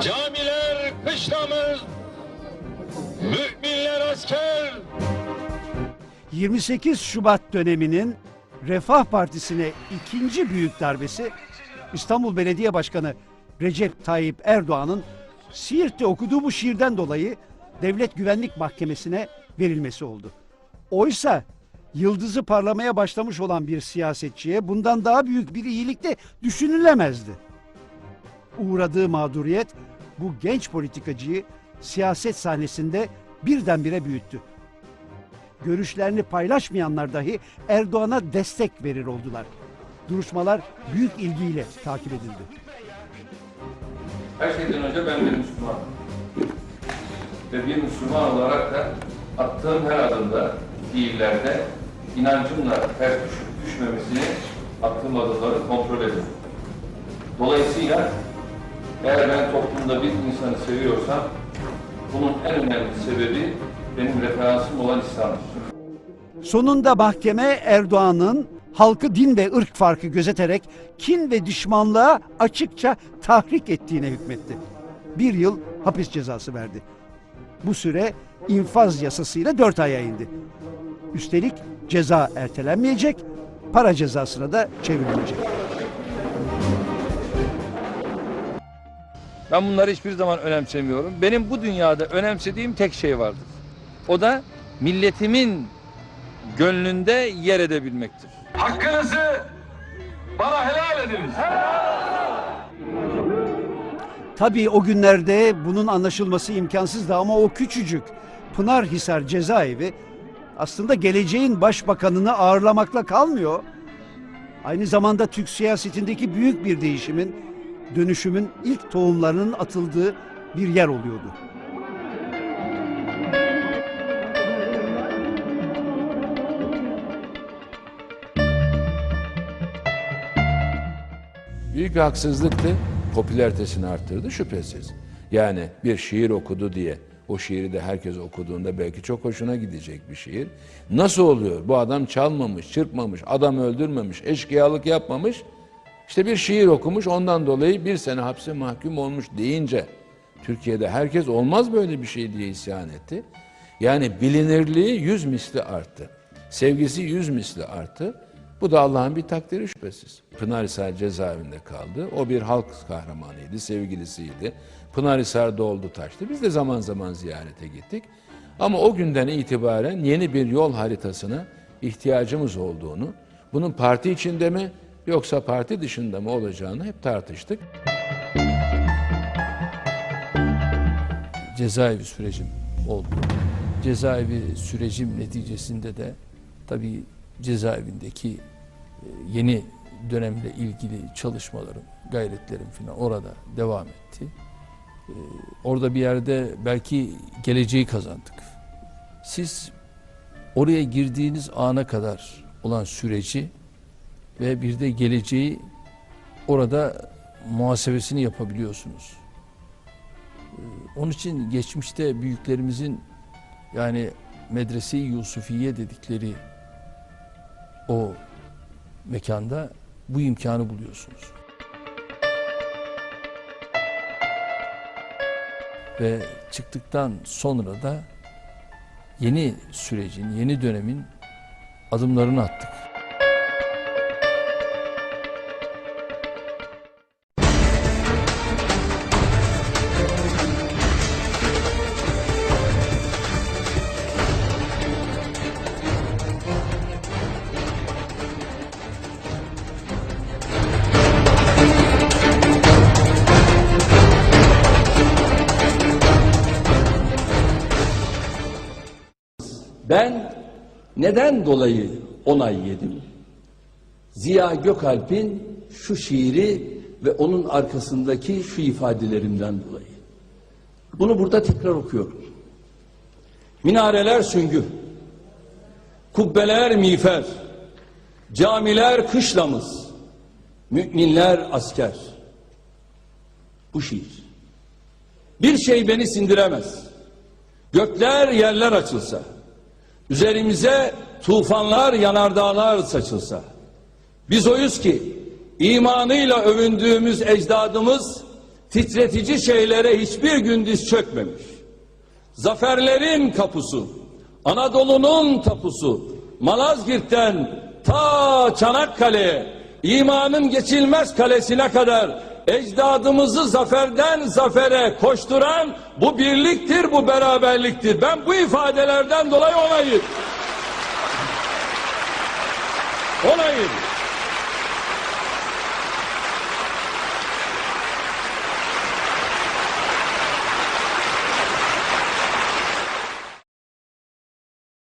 camiler kışlamız, müminler asker. 28 Şubat döneminin Refah Partisi'ne ikinci büyük darbesi İstanbul Belediye Başkanı Recep Tayyip Erdoğan'ın Siirt'te okuduğu bu şiirden dolayı Devlet Güvenlik Mahkemesi'ne verilmesi oldu. Oysa yıldızı parlamaya başlamış olan bir siyasetçiye bundan daha büyük bir iyilik de düşünülemezdi. Uğradığı mağduriyet bu genç politikacıyı siyaset sahnesinde birdenbire büyüttü görüşlerini paylaşmayanlar dahi Erdoğan'a destek verir oldular. Duruşmalar büyük ilgiyle takip edildi. Her şeyden önce ben bir Müslümanım. Ve bir Müslüman olarak da attığım her adımda, fiillerde inancımla ters düşüp düşmemesini attığım adımları kontrol ediyorum. Dolayısıyla eğer ben toplumda bir insanı seviyorsam bunun en önemli sebebi benim referansım olan İslam'dır. Sonunda mahkeme Erdoğan'ın halkı din ve ırk farkı gözeterek kin ve düşmanlığa açıkça tahrik ettiğine hükmetti. Bir yıl hapis cezası verdi. Bu süre infaz yasasıyla dört aya indi. Üstelik ceza ertelenmeyecek, para cezasına da çevrilecek. Ben bunları hiçbir zaman önemsemiyorum. Benim bu dünyada önemsediğim tek şey vardır. O da milletimin gönlünde yer edebilmektir. Hakkınızı bana helal ediniz. Tabii o günlerde bunun anlaşılması imkansızdı ama o küçücük Pınarhisar cezaevi aslında geleceğin başbakanını ağırlamakla kalmıyor. Aynı zamanda Türk siyasetindeki büyük bir değişimin, dönüşümün ilk tohumlarının atıldığı bir yer oluyordu. Büyük haksızlıktı. Popülaritesini arttırdı şüphesiz. Yani bir şiir okudu diye o şiiri de herkes okuduğunda belki çok hoşuna gidecek bir şiir. Nasıl oluyor? Bu adam çalmamış, çırpmamış, adam öldürmemiş, eşkıyalık yapmamış. İşte bir şiir okumuş ondan dolayı bir sene hapse mahkum olmuş deyince Türkiye'de herkes olmaz böyle bir şey diye isyan etti. Yani bilinirliği yüz misli arttı. Sevgisi yüz misli arttı. Bu da Allah'ın bir takdiri şüphesiz. Pınarhisar cezaevinde kaldı. O bir halk kahramanıydı, sevgilisiydi. Pınarhisar doldu taştı. Biz de zaman zaman ziyarete gittik. Ama o günden itibaren yeni bir yol haritasına ihtiyacımız olduğunu, bunun parti içinde mi yoksa parti dışında mı olacağını hep tartıştık. cezaevi sürecim oldu. Cezaevi sürecim neticesinde de tabii cezaevindeki e, yeni dönemle ilgili çalışmalarım, gayretlerim falan orada devam etti. E, Orada bir yerde belki geleceği kazandık. Siz oraya girdiğiniz ana kadar olan süreci ve bir de geleceği orada muhasebesini yapabiliyorsunuz. Onun için geçmişte büyüklerimizin yani medrese-i Yusufiye dedikleri o mekanda bu imkanı buluyorsunuz. Ve çıktıktan sonra da yeni sürecin, yeni dönemin adımlarını attık. Ben neden dolayı onay yedim? Ziya Gökalp'in şu şiiri ve onun arkasındaki şu ifadelerimden dolayı. Bunu burada tekrar okuyorum. Minareler süngü, kubbeler miğfer, camiler kışlamız, müminler asker. Bu şiir. Bir şey beni sindiremez. Gökler yerler açılsa, üzerimize tufanlar, yanardağlar saçılsa, biz oyuz ki imanıyla övündüğümüz ecdadımız titretici şeylere hiçbir gün diz çökmemiş. Zaferlerin kapusu, Anadolu'nun tapusu, Malazgirt'ten ta Çanakkale'ye, imanın geçilmez kalesine kadar ecdadımızı zaferden zafere koşturan bu birliktir, bu beraberliktir. Ben bu ifadelerden dolayı onayım. Onayım.